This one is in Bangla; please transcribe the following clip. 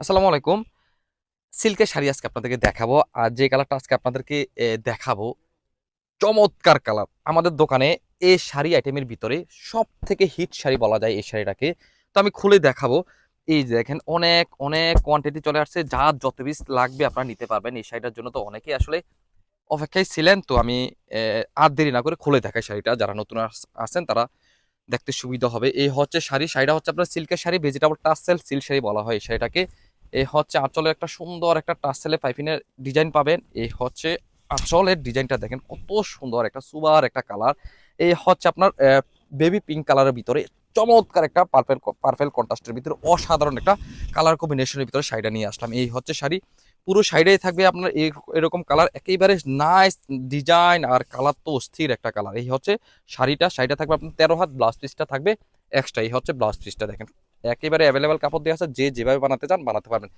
আসসালামু আলাইকুম। সিল্কের শাড়ি আজকে আপনাদেরকে দেখাবো আর যে কালারটা আজকে আপনাদেরকে দেখাবো, চমৎকার কালার আমাদের দোকানে এই শাড়ি আইটেমের ভিতরে সব থেকে হিট শাড়ি বলা যায় এই শাড়িটাকে। তো আমি খুলে দেখাবো। এই যে দেখেন, অনেক অনেক কোয়ান্টিটি চলে আসছে। যার যত পিস লাগবে আপনারা নিতে পারবেন এই শাড়িটার জন্য। তো অনেকেই আসলে অপেক্ষায় ছিলেন, তো আমি আর দেরি না করে খুলে দেখাই শাড়িটা। যারা নতুন আস- আছেন তারা দেখতে সুবিধা হবে। এই হচ্ছে শাড়ি। শাড়িটা হচ্ছে আপনার সিল্কের sari vegetable tassel silk sari বলা হয় এই শাড়িটাকে। এই হচ্ছে আঁচলের একটা সুন্দর একটা টাসেলে পাইপিনের ডিজাইন পাবেন। এই হচ্ছে আঁচলের ডিজাইনটা দেখেন কত সুন্দর, একটা সুবার একটা কালার। এই হচ্ছে আপনার বেবি পিঙ্ক কালারের ভিতরে চমৎকার একটা পারফেল পারফেল কন্ট্রাস্টের ভিতরে অসাধারণ একটা কালার কম্বিনেশনের ভিতরে শাড়িটা নিয়ে আসলাম। এই হচ্ছে শাড়ি, পুরো শাড়িটাই থাকবে আপনার এরকম কালার, একেবারে নাইস ডিজাইন আর কালার তো অস্থির একটা কালার। এই হচ্ছে শাড়িটা শাড়িটা থাকবে আপনার তেরো হাত ব্লাউজ পিসটা থাকবে, এক্সট্রা। এই হচ্ছে ব্লাউজ পিসটা দেখেন একেবারে অ্যাভেলেবেল কাপড় দেওয়া আছে যে যেভাবে বানাতে চান বানাতে পারবেন।